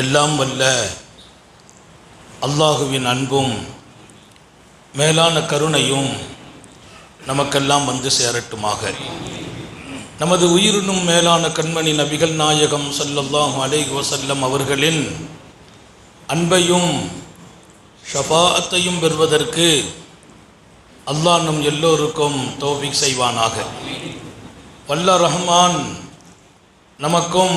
எல்லாம் வல்ல அல்லாஹுவின் அன்பும் மேலான கருணையும் நமக்கெல்லாம் வந்து சேரட்டுமாக. நமது உயிரினும் மேலான கண்மணி நபிகள் நாயகம் சல்லல்லாஹு அலைஹி வசல்லம் அவர்களின் அன்பையும் ஷபாத்தையும் பெறுவதற்கு அல்லாஹ் நம் எல்லோருக்கும் தோஃபிக் செய்வானாக. வல்ல ரஹ்மான் நமக்கும்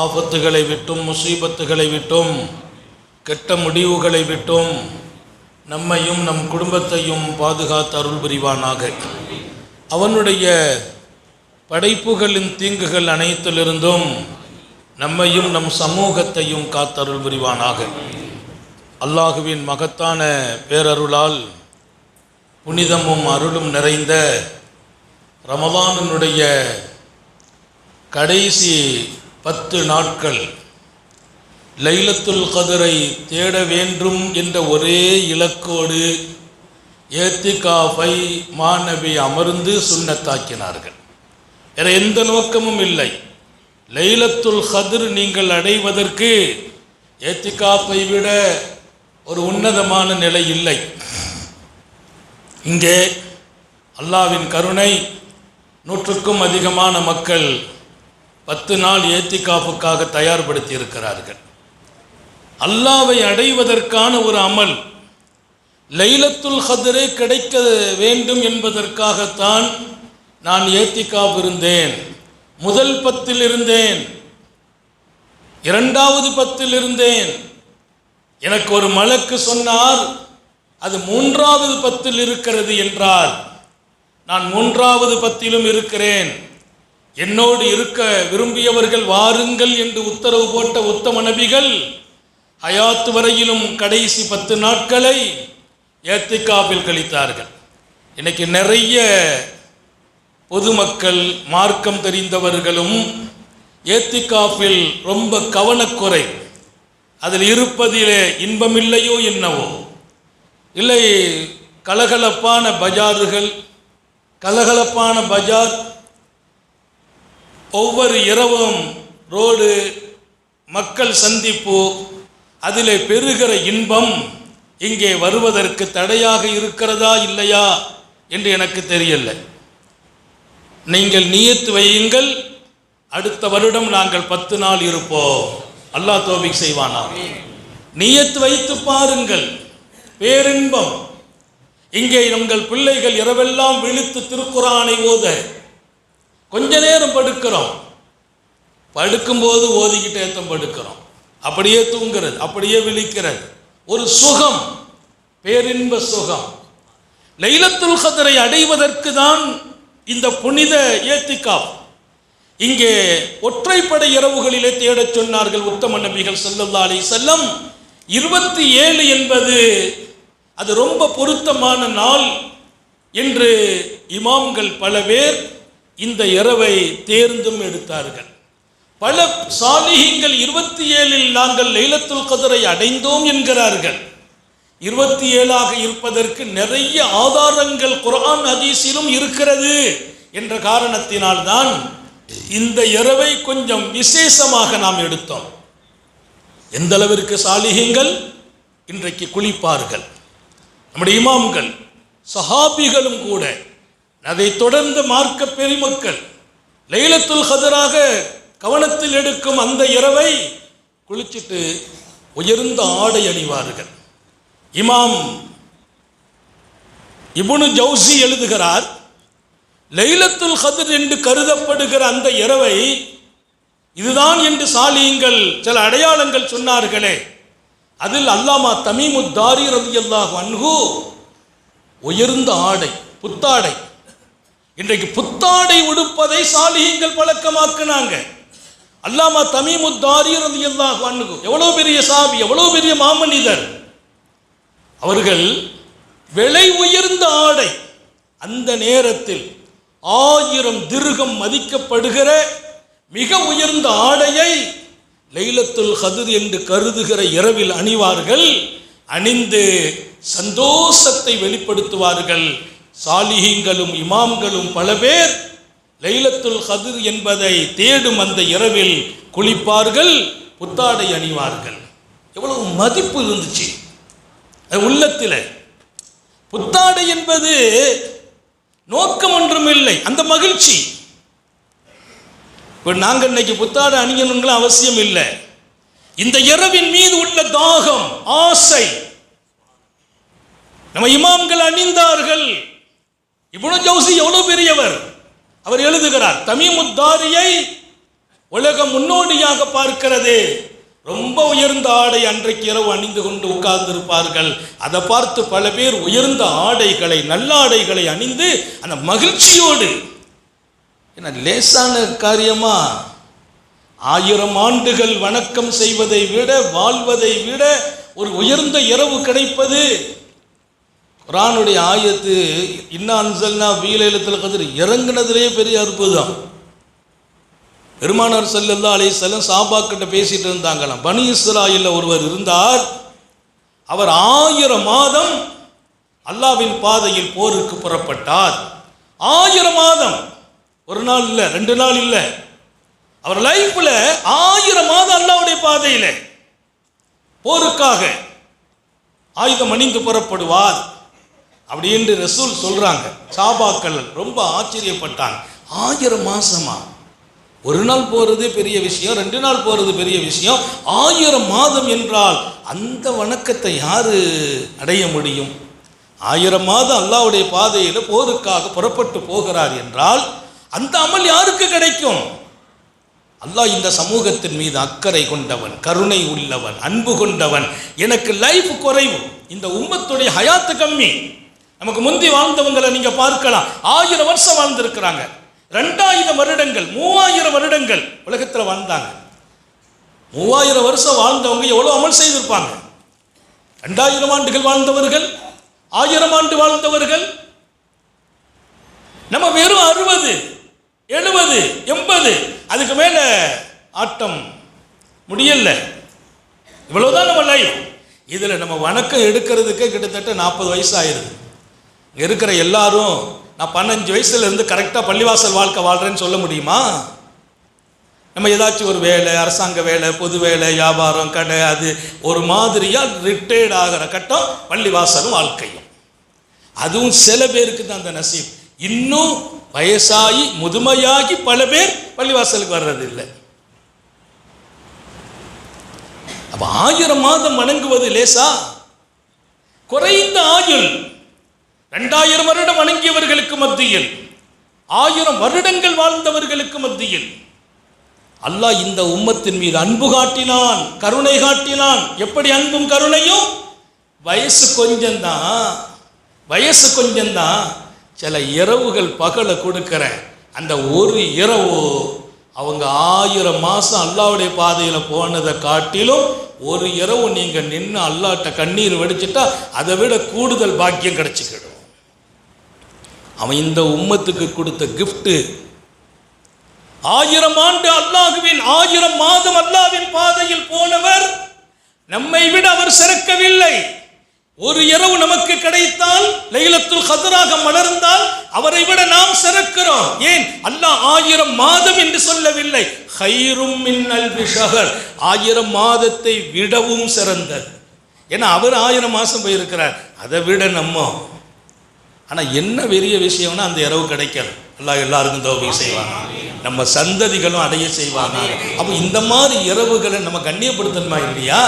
ஆபத்துகளை விட்டும் முசீபத்துகளை விட்டும் கெட்ட முடிவுகளை விட்டும் நம்மையும் நம் குடும்பத்தையும் பாதுகாத்து அருள் புரிவானாக. அவனுடைய படைப்புகளின் தீங்குகள் அனைத்திலிருந்தும் நம்மையும் நம் சமூகத்தையும் காத்தருள் புரிவானாக. அல்லாஹுவின் மகத்தான பேரருளால் புனிதமும் அருளும் நிறைந்த ரமலானினுடைய கடைசி பத்து நாட்கள் லைலத்துல் கதிரை தேட வேண்டும் என்ற ஒரே இலக்கோடு ஏத்திகாஃபை மாணவி அமர்ந்து சுண்ணத்தாக்கினார்கள். வேற எந்த நோக்கமும் இல்லை. லைலத்துல் கதிர் நீங்கள் அடைவதற்கு ஏத்திகாஃபை விட ஒரு உன்னதமான நிலை இல்லை. இங்கே அல்லாவின் கருணை நூற்றுக்கும் அதிகமான மக்கள் பத்து நாள் ஏத்திகாப்புக்காக தயார்படுத்தி இருக்கிறார்கள் அல்லாவை அடைவதற்கான ஒரு அமல் லைலத்துல் ஹதரே கிடைக்க வேண்டும் என்பதற்காகத்தான் நான் ஏத்திகாப் இருந்தேன். முதல் பத்தில் இருந்தேன். இரண்டாவது பத்தில் இருந்தேன். எனக்கு ஒரு மலக்கு சொன்னார் அது மூன்றாவது பத்தில் இருக்கிறது என்றார் நான் மூன்றாவது பத்திலும் இருக்கிறேன். என்னோடு இருக்க விரும்பியவர்கள் வாருங்கள் என்று உத்தரவு போட்ட உத்தம நபிகள் ஹயாத்து வரையிலும் கடைசி பத்து நாட்களை ஏத்திக்காப்பில் கழித்தார்கள். இன்னைக்கு நிறைய பொதுமக்கள் மார்க்கம் தெரிந்தவர்களும் ஏத்திக்காப்பில் ரொம்ப கவனக்குறை அதில் இருப்பதிலே இன்பமில்லையோ என்னவோ? இல்லை கலகலப்பான பஜார்கள் கலகலப்பான பஜார் ஒவ்வொரு இரவும் ரோடு மக்கள் சந்திப்பு அதிலே பெறுகிற இன்பம் இங்கே வருவதற்கு தடையாக இருக்கிறதா இல்லையா என்று எனக்கு தெரியல. நீங்கள் நியத்து வையுங்கள் அடுத்த வருடம் நாங்கள் பத்து நாள் இருப்போம். அல்லாஹ் தோபிக் செய்வானா? நியத்து வைத்து பாருங்கள் பேரின்பம். இங்கே உங்கள் பிள்ளைகள் இரவெல்லாம் விழித்து திருக்குறானை ஓத கொஞ்ச நேரம் படுக்கிறோம். படுக்கும்போது ஓதிக்கிட்டே தான் படுக்கிறோம். அப்படியே தூங்குறது அப்படியே விழிக்கிறது. ஒரு சுகம் பேரின்ப சுகம். லைலத்துல் கதரை அடைவதற்கு தான் இந்த புனித ஏத்திக்கா இங்கே ஒற்றைப்படை இரவுகளிலே தேடச் சொன்னார்கள் உத்தம நபிகள் செல்லல்லா அலி செல்லம் இருபத்தி ஏழு என்பது அது ரொம்ப பொருத்தமான நாள் என்று இமாம்கள் பல பேர் இந்த இரவை தேர்ந்தும் எடுத்தார்கள். பல சாலிகங்கள் இருபத்தி ஏழில் நாங்கள் லைலத்துல் கதரை அடைந்தோம் என்கிறார்கள். இருபத்தி ஏழாக இருப்பதற்கு நிறைய ஆதாரங்கள் குரான் ஹதீஸிலும் இருக்கிறது என்ற காரணத்தினால்தான் இந்த இரவை கொஞ்சம் விசேஷமாக நாம் எடுத்தோம். எந்த அளவிற்கு சாலிகங்கள் இன்றைக்கு குளிப்பார்கள். நம்முடைய இமாம்கள் சஹாபிகளும் கூட அதை தொடர்ந்து மார்க்க பெருமக்கள் லைலத்துல் ஹதராக கவனத்தில் எடுக்கும் அந்த இரவை குளிச்சிட்டு உயர்ந்த ஆடை அணிவார்கள். இமாம் இபுனு ஜவுசி எழுதுகிறார் லைலத்துல் ஹதர் என்று கருதப்படுகிற அந்த இரவை இதுதான் என்று சாலியுங்கள் சில அடையாளங்கள் சொன்னார்களே. அதில் அல்லாமா தமிமுத்தாரி ரவி அல்லாஹ் அன்ஹு உயர்ந்த ஆடை புத்தாடை இன்றைக்கு புத்தாடை உடுப்பதை சாலிகங்கள் பழக்கமாக்குனாங்க. அல்லாமா தமீமுத்தாரி ரலியல்லாஹு அன்ஹு எவ்வளோ பெரிய சாபி எவ்வளோ பெரிய மாமனிதர். அவர்கள் விலை உயர்ந்த ஆடை அந்த நேரத்தில் ஆயிரம் திருகம் மதிக்கப்படுகிற மிக உயர்ந்த ஆடையை லைலத்துல் ஹதுர் என்று கருதுகிற இரவில் அணிவார்கள். அணிந்து சந்தோஷத்தை வெளிப்படுத்துவார்கள். சாலிஹீங்களும் இமாம்களும் பல பேர் லைலத்துல் கதிர் என்பதை தேடும் அந்த இரவில் குளிப்பார்கள் புத்தாடை அணிவார்கள். எவ்வளவு மதிப்பு இருந்துச்சு. உள்ளத்தில். புத்தாடை என்பது நோக்கம் ஒன்றும் இல்லை அந்த மகிழ்ச்சி. இப்போ நாங்கள் இன்னைக்கு புத்தாடை அணியணுங்களும் அவசியம் இல்லை. இந்த இரவின் மீது உள்ள தாகம் ஆசை. நம்ம இமாம்கள் அணிந்தார்கள். இப்னு ஜவுசி எவ்வளவு பெரியவர்? அவர் எழுதுகிறார் தமிமுத்தாரியை உலகம் முன்னோடியாக பார்க்கிறது. ரொம்ப உயர்ந்த ஆடை அன்றைக்கு இரவு அணிந்து கொண்டு உட்கார்ந்திருப்பார்கள். அதை பார்த்து பல பேர் உயர்ந்த ஆடைகளை நல்ல ஆடைகளை அணிந்து அந்த மகிழ்ச்சியோடு என்ன லேசான காரியமா? ஆயிரம் ஆண்டுகள் வணக்கம் செய்வதை விட வாழ்வதை விட ஒரு உயர்ந்த இரவு கிடைப்பது குரானுடைய ஆயத்து இன்னா அன்சல்னா வீலைலத்தில் கதிர் இறங்குனதுலேயே பெரிய அற்புதம். பெருமானார் செல்லல்லா அலைஹி வஸல்லம் சாபாக்கிட்ட பேசிட்டு இருந்தாங்களாம். பனி இஸ்ராயில் ஒருவர் இருந்தார். அவர் ஆயிரம் மாதம் அல்லாவின் பாதையில் போருக்கு புறப்பட்டார். ஆயிரம் மாதம். ஒரு நாள் இல்லை ரெண்டு நாள் இல்லை. அவர் லைஃப்பில் ஆயிரம் மாதம் அல்லாவுடைய பாதையில் போருக்காக ஆயுதம் அணிந்து புறப்படுவார். அப்படி ரசூல் சொல்கிறாங்க சாபாக்கள் ரொம்ப ஆச்சரியப்பட்டாங்க. ஆயிரம் மாதமா ஒரு நாள் போகிறது பெரிய விஷயம் ரெண்டு நாள் போகிறது பெரிய விஷயம். ஆயிரம் மாதம் என்றால் அந்த வணக்கத்தை யாரு அடைய முடியும்? ஆயிரம் மாதம் அல்லாவுடைய பாதையில் போருக்காக புறப்பட்டு போகிறார் என்றால் அந்த அமல் யாருக்கு கிடைக்கும்? அல்லாஹ் இந்த சமூகத்தின் மீது அக்கறை கொண்டவன் கருணை உள்ளவன் அன்பு கொண்டவன். எனக்கு லைஃப் குறைவு. இந்த உம்மத்துடைய ஹயாத்து கம்மி. நமக்கு முந்தி வாழ்ந்தவங்களை நீங்க பார்க்கலாம். ஆயிரம் வருஷம் வாழ்ந்திருக்கிறாங்க. ரெண்டாயிரம் வருடங்கள் மூவாயிரம் வருடங்கள் உலகத்தில் வாழ்ந்தாங்க. மூவாயிரம் வருஷம் வாழ்ந்தவங்க எவ்வளோ அமல் செய்திருப்பாங்க? ரெண்டாயிரம் ஆண்டுகள் வாழ்ந்தவர்கள் ஆயிரம் ஆண்டு வாழ்ந்தவர்கள். நம்ம வெறும் அறுபது எழுபது எண்பது அதுக்கு மேல ஆட்டம் முடியல. இவ்வளவுதான் நம்ம லைஃப் இதில் நம்ம வணக்கம் எடுக்கிறதுக்கே கிட்டத்தட்ட நாற்பது வயசு ஆயிருது. இங்கே இருக்கிற எல்லாரும் நான் பன்னஞ்சு வயசுலேருந்து கரெக்டாக பள்ளிவாசல் வாழ்க்கை வாழ்கிறேன்னு சொல்ல முடியுமா? நம்ம ஏதாச்சும் ஒரு வேலை அரசாங்க வேலை பொது வேலை வியாபாரம் கடை அது ஒரு மாதிரியாக ரிட்டையர்ட் ஆகிற கட்டம் பள்ளிவாசலும் வாழ்க்கையும். அதுவும் சில பேருக்கு தான் அந்த நசீப். இன்னும் வயசாகி முதுமையாகி பல பேர் பள்ளிவாசலுக்கு வர்றது இல்லை ஆயிரம் மாதம் வணங்குவது லேசா? குறைந்த ஆயுள். ரெண்டாயிரம் வருடம் வணங்கியவர்களுக்கு மத்தியில் ஆயிரம் வருடங்கள் வாழ்ந்தவர்களுக்கு மத்தியில் அல்லாஹ் இந்த உம்மத்தின் மீது அன்பு காட்டினான் கருணை காட்டினான். எப்படி அன்பும் கருணையும்? வயசு கொஞ்சம்தான் வயசு கொஞ்சம்தான். சில இரவுகள் பகலை கொடுக்கிற அந்த ஒரு இரவு அவங்க ஆயிரம் மாதம் அல்லாவுடைய பாதையில் போனதை காட்டிலும் ஒரு இரவு நீங்கள் நின்று அல்லாட்ட கண்ணீர் வெடிச்சிட்டா அதை விட கூடுதல் பாக்கியம் கிடைச்சிக்கிடும். அவன் இந்த உம்மத்துக்கு கொடுத்த கிஃப்ட்டு ஆயிரம் ஆண்டு அல்லாஹுவின் ஆயிரம் மாதம் அல்லாவின் பாதையில் போனவர். நம்மை விட அவர் சிறக்கவில்லை. ஒரு இரவு நமக்கு கிடைத்தால் லைலத்துல் கதராக மலர்ந்தால் அவரை விட நாம் சிறக்கிறோம். ஏன்? அல்லாஹ் ஆயிரம் மாதம் என்று சொல்லவில்லை. ஹைரும் மின்னல் விஷகர் ஆயிரம் மாதத்தை விடவும் சிறந்தது. ஏன்னா அவர் ஆயிரம் மாதம் போயிருக்கிறார். அதை விட நம்ம ஆனால் என்ன பெரிய விஷயம்னா அந்த இரவு கிடைக்கல. எல்லா எல்லாருக்கும் தோல்வி செய்வாங்க நம்ம சந்ததிகளும் அடைய செய்வாங்க அப்போ இந்த மாதிரி இரவுகளை நம்ம கண்ணியப்படுத்தணுமா இல்லையா?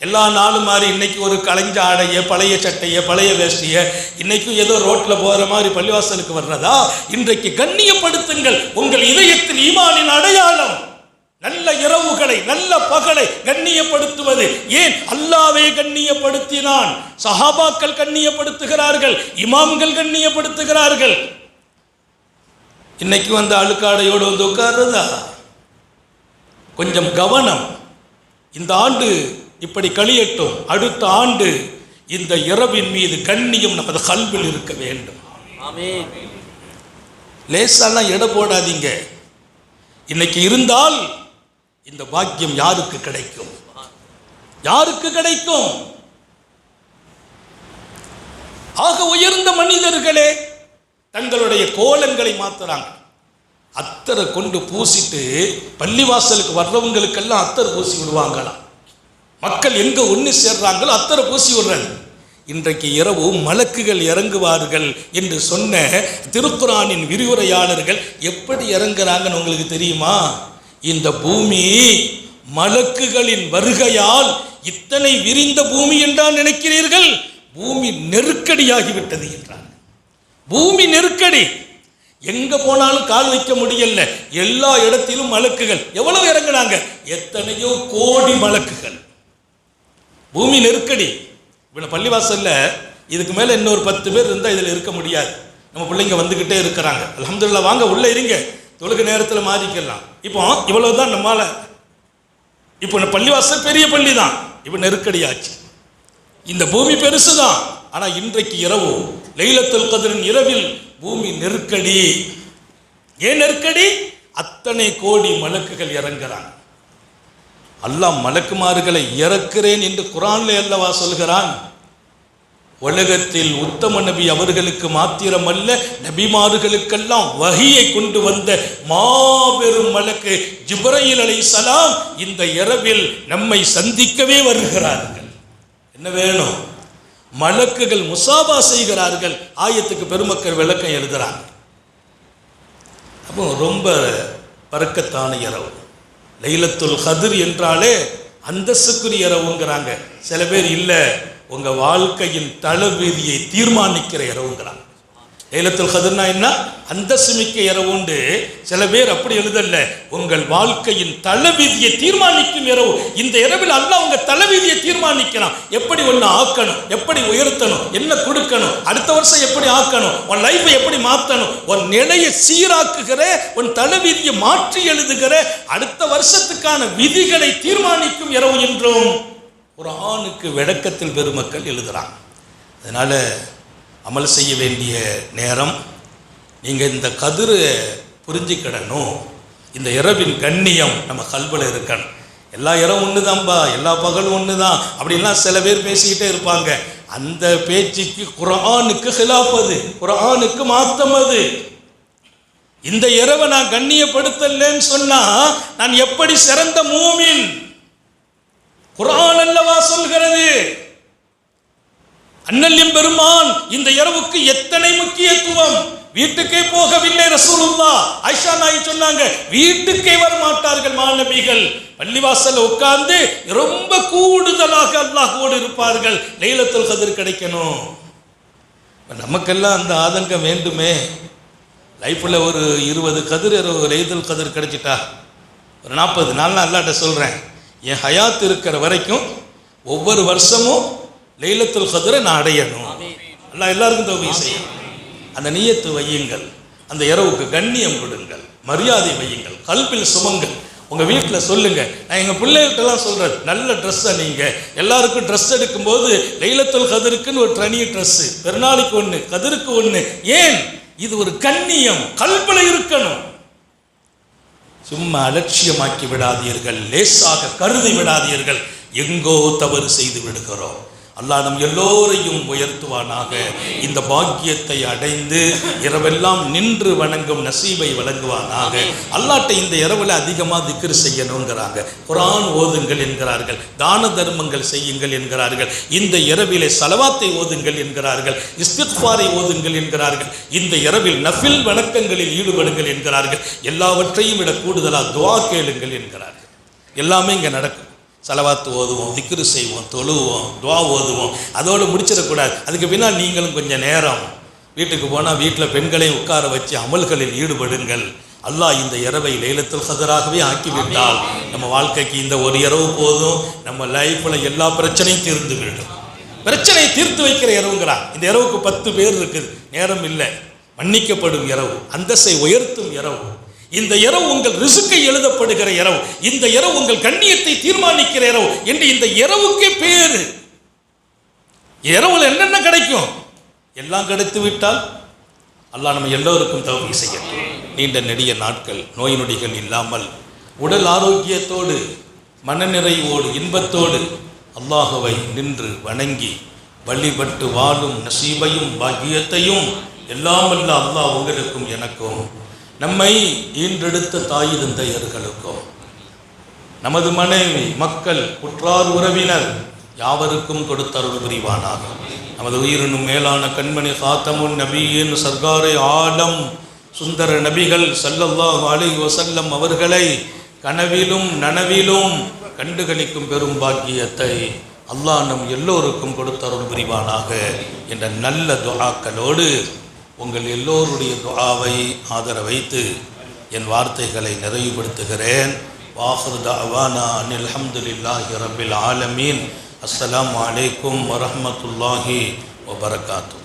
எல்லா நாளும் மாதிரி இன்றைக்கி ஒரு கலைஞ்ச ஆடைய பழைய சட்டையை பழைய வேஷ்டியை இன்றைக்கும் ஏதோ ரோட்டில் போகிற மாதிரி பள்ளிவாசலுக்கு வர்றதா? இன்றைக்கு கண்ணியப்படுத்துங்கள். உங்கள் இதயத்தில் ஈமானின் அடையாளம். நல்ல இரவுகளை நல்ல பகலை கண்ணியப்படுத்துவது. ஏன்? அல்லாவே கண்ணியப்படுத்தினான். சஹாபாக்கள் கண்ணியப்படுத்துகிறார்கள். இமாம்கள் கண்ணியப்படுத்துகிறார்கள். இன்னைக்கு வந்து அழுக்காடையோடு வந்து உட்கார்றதா? கொஞ்சம் கவனம். இந்த ஆண்டு இப்படி கழியட்டும் அடுத்த ஆண்டு இந்த இரவின் மீது கண்ணியம் நமது கல்வில் இருக்க வேண்டும். லேசாலாம் எடை போடாதீங்க. இன்னைக்கு இருந்தால் இந்த பாக்கியம் யாருக்கு கிடைக்கும்? யாருக்கு கிடைக்கும்? ஆக உயர்ந்த மனிதர்களே தங்களுடைய கோலங்களை மாத்துறாங்க. அத்தரை கொண்டு பூசிட்டு பள்ளிவாசலுக்கு வர்றவங்களுக்கெல்லாம் அத்தர் பூசி விடுவாங்களாம். மக்கள் எங்க ஒன்று சேர்றாங்களோ அத்தரை பூசி விடுறாங்க. இன்றைக்கு இரவு மலக்குகள் இறங்குவார்கள் என்று சொன்ன திருக்குறானின் விரிவுரையாளர்கள் எப்படி இறங்குறாங்கன்னு உங்களுக்கு தெரியுமா? இந்த பூமி மலக்குகளின் வருகையால் இத்தனை விரிந்த பூமி என்றால் நினைக்கிறீர்கள்? பூமி நெருக்கடியாகிவிட்டது என்றார் பூமி நெருக்கடி. எங்க போனாலும் கால் வைக்க முடியல. எல்லா இடத்திலும் மலக்குகள். எவ்வளவு இறங்குனாங்க? எத்தனையோ கோடி மலக்குகள். பூமி நெருக்கடி. இவ்வளோ பள்ளிவாசல்ல இதுக்கு மேலே இன்னொரு பத்து பேர் இருந்தால் இதில் இருக்க முடியாது. நம்ம பிள்ளைங்க வந்துக்கிட்டே இருக்கிறாங்க. அலமதுல்லா வாங்க உள்ளே இருங்க. தொழுக நேரத்தில் மாறிக்கலாம். இப்போ இவ்வளவு தான் நம்மால. இப்போ இந்த பள்ளிவாசல் பெரிய பள்ளி தான் இப்போ நெருக்கடியாச்சு. இந்த பூமி பெருசு தான் ஆனால் இன்றைக்கு இரவு லைலத்துல் கதிரின் இரவில் பூமி நெருக்கடி. ஏன் நெருக்கடி? அத்தனை கோடி மலக்குகள் இறங்குறாங்க. அல்லாஹ் மலக்குமாறுகளை இறக்கிறேன் என்று குரான்ல அல்லவா சொல்கிறான்? உலகத்தில் உத்தம நபி அவர்களுக்கு மாத்திரமல்ல நபிமார்களுக்கெல்லாம் வகியை கொண்டு வந்த மாபெரும் மலக்கு ஜிப்ரையில் அலைஹிஸ்ஸலாம் இந்த இரவில் நம்மை சந்திக்கவே வருகிறார்கள். என்ன வேணும்? மலக்குகள் முசாபா செய்கிறார்கள். ஆயத்துக்கு பெருமக்கள் விளக்கம் எழுதுறாங்க. அப்போ ரொம்ப பறக்கத்தான இரவு. லைலத்துல் ஹதிர் என்றாலே அந்தஸ்துக்குரிய இரவுங்கிறாங்க. சில பேர் இல்லை உங்கள் வாழ்க்கையின் தளவீதியை தீர்மானிக்கிற இரவுங்கிறாங்க. லைலத்துல் கதிர்னா என்ன? அந்த சிமிக்க இரவு இரவுண்டு. சில பேர் அப்படி எழுதல்ல உங்கள் வாழ்க்கையின் தளவீதியை தீர்மானிக்கும் இரவு. இந்த இரவில் அல்ல உங்க தளவீதியை தீர்மானிக்கிறான். எப்படி ஒன்று ஆக்கணும்? எப்படி உயர்த்தணும்? என்ன கொடுக்கணும்? அடுத்த வருஷம் எப்படி ஆக்கணும்? உன் லைஃப்பை எப்படி மாற்றணும்? உன் நிலையை சீராக்குகிற உன் தளவீதியை மாற்றி எழுதுகிற அடுத்த வருஷத்துக்கான விதிகளை தீர்மானிக்கும் இரவு என்றும் ஒரு ஆணுக்கு விளக்கத்தில் பெருமக்கள் எழுதுறாங்க. அதனால் அமல் செய்ய வேண்டிய நேரம் நீங்கள் இந்த கதிரை புரிஞ்சிக்கிடணும். இந்த இரவின் கண்ணியம் நம்ம கல்வில் இருக்கணும். எல்லா இரவும் ஒன்று தான்ப்பா எல்லா பகலும் ஒன்று தான் அப்படின்லாம் சில பேர் பேசிக்கிட்டே இருப்பாங்க. அந்த பேச்சுக்கு குரானுக்கு ஹிலாப்பது குரானுக்கு மாத்தம் அது. இந்த இரவை நான் கண்ணியப்படுத்தலன்னு சொன்னால் நான் எப்படி சிறந்த மூமின்? குரான் அல்லவா சொல்கிறது? அண்ணல்யம் பெருமான் இந்த இரவுக்கு எத்தனை முக்கியத்துவம்? வீட்டுக்கே போகவில்லை ரசூலுல்லா ஐஷா நாய் சொன்னாங்க வீட்டுக்கே வர மாட்டார்கள் மாணவிகள். பள்ளிவாசல்ல உட்கார்ந்து ரொம்ப கூடுதலாக அல்லாஹோடு இருப்பார்கள். லைலத்துல் கதிர் கிடைக்கணும். நமக்கெல்லாம் அந்த ஆதங்கம் வேண்டுமே. லைஃப்பில் ஒரு இருபது கதிர் இரவு கதிர் கிடைச்சிட்டா. ஒரு நாற்பது நாள் நான் அல்லாட்ட சொல்கிறேன் என் ஹயாத் இருக்கிற வரைக்கும் ஒவ்வொரு வருஷமும் லைலத்துல் கதிரை நான் அடையணும். எல்லாம் எல்லாருக்கும் தொகை செய்யும். அந்த நீயத்து வையுங்கள். அந்த இரவுக்கு கண்ணியம் கொடுங்கள். மரியாதை வையுங்கள். கல்பில் சுமங்கள். உங்கள் வீட்டில் சொல்லுங்கள் நான் எங்கள் பிள்ளைகிட்டலாம் சொல்கிறேன் நல்ல ட்ரெஸ்ஸை நீங்கள் எல்லாருக்கும் ட்ரெஸ் எடுக்கும்போது லைலத்துல் கதிருக்குன்னு ஒரு தனி ட்ரெஸ்ஸு பெருநாளைக்கு ஒன்று கதிருக்கு ஒன்று ஏன்? இது ஒரு கண்ணியம். கல்பில் இருக்கணும். சும்மா அலட்சியமாக்கி விடாதீர்கள் லேசாக கருதி விடாதீர்கள். எங்கோ தவறு செய்து விடுகிறோம். அல்லாஹ் நம் எல்லோரையும் உயர்த்துவானாக. இந்த பாக்கியத்தை அடைந்து இரவெல்லாம் நின்று வணங்கும் நசீபை வழங்குவானாக. அல்லாட்டை இந்த இரவில் அதிகமாக திக்ரு செய்யணுங்கிறாங்க. குரான் ஓதுங்கள் என்கிறார்கள் தான தர்மங்கள் செய்யுங்கள் என்கிறார்கள் இந்த இரவிலே சலவாத்தை ஓதுங்கள் என்கிறார்கள் இஸ்திக்பாரை ஓதுங்கள் என்கிறார்கள் இந்த இரவில் நஃபில் வணக்கங்களில் ஈடுபடுங்கள் என்கிறார்கள் எல்லாவற்றையும் விட கூடுதலாக துவா கேளுங்கள் என்கிறார்கள். எல்லாமே இங்கே நடக்கும். செலவாத்து ஓதுவோம் திக்ரு செய்வோம் தொழுவோம் துவா ஓதுவோம். அதோடு முடிச்சிடக்கூடாது. அதுக்கு பின்னால் நீங்களும் கொஞ்சம் நேரம் வீட்டுக்கு போனால் வீட்டில் பெண்களையும் உட்கார வச்சு அமல்களில் ஈடுபடுங்கள். அல்லாஹ் இந்த இரவை லைலத்தில் ஹதராகவே ஆக்கிவிட்டால் நம்ம வாழ்க்கைக்கு இந்த ஒரு இரவு போதும். நம்ம லைஃப்பில் எல்லா பிரச்சனையும் தீர்ந்து விடும். பிரச்சனையை தீர்த்து வைக்கிற இரவுங்கிறான் இந்த இரவுக்கு பத்து பேர் இருக்குது. நேரம் இல்லை. மன்னிக்கப்படும் இரவு. அந்தஸ்தை உயர்த்தும் இரவு. இந்த இரவு உங்கள் ரிசுக்கை எழுதப்படுகிற இரவு இந்த இரவு உங்கள் கண்ணியத்தை தீர்மானிக்கிற இரவு என்று இந்த இரவுக்கே பேரு. இரவுல என்னென்ன கிடைக்கும்? எல்லாம் கிடைத்து விட்டால் அல்லாஹ் நம்ம எல்லோருக்கும் தவறு செய்யட்டும். நீண்ட நெடிய நாட்கள் நோய் நொடிகள் இல்லாமல் உடல் ஆரோக்கியத்தோடு மனநிறைவோடு இன்பத்தோடு அல்லாஹுவை நின்று வணங்கி வழிபட்டு வாழும் நசீபையும் பாக்கியத்தையும் எல்லாம் அல்லாஹ் உங்களுக்கும் எனக்கும் நம்மை ஈன்றெடுத்த தாய் தந்தையர்களுக்கும் நமது மனைவி மக்கள் குற்றார் உறவினர் யாவருக்கும் கொடுத்தருள் புரிவானாக. நமது உயிரினும் மேலான கண்மணி சாத்தமுன் நபியின் சர்க்காரை ஆலம் சுந்தர நபிகள் சல்லல்லாஹ் அலி வசல்லம் அவர்களை கனவிலும் நனவிலும் கண்டுகளிக்கும் பெரும் பாக்கியத்தை அல்லாஹ் நம் எல்லோருக்கும் கொடுத்தருள் புரிவானாக என்ற நல்ல துராக்களோடு உங்கள் எல்லோருடைய துஆவை ஆதரவைத்து என் வார்த்தைகளை நிறைவுபடுத்துகிறேன். வாஹர் தஅவானா அனில் அல்ஹம்துலில்லாஹி ரப்பில் ஆலமீன். அஸ்ஸலாமு அலைக்கும் வரஹ்மத்துல்லாஹி வபரகாத்துஹு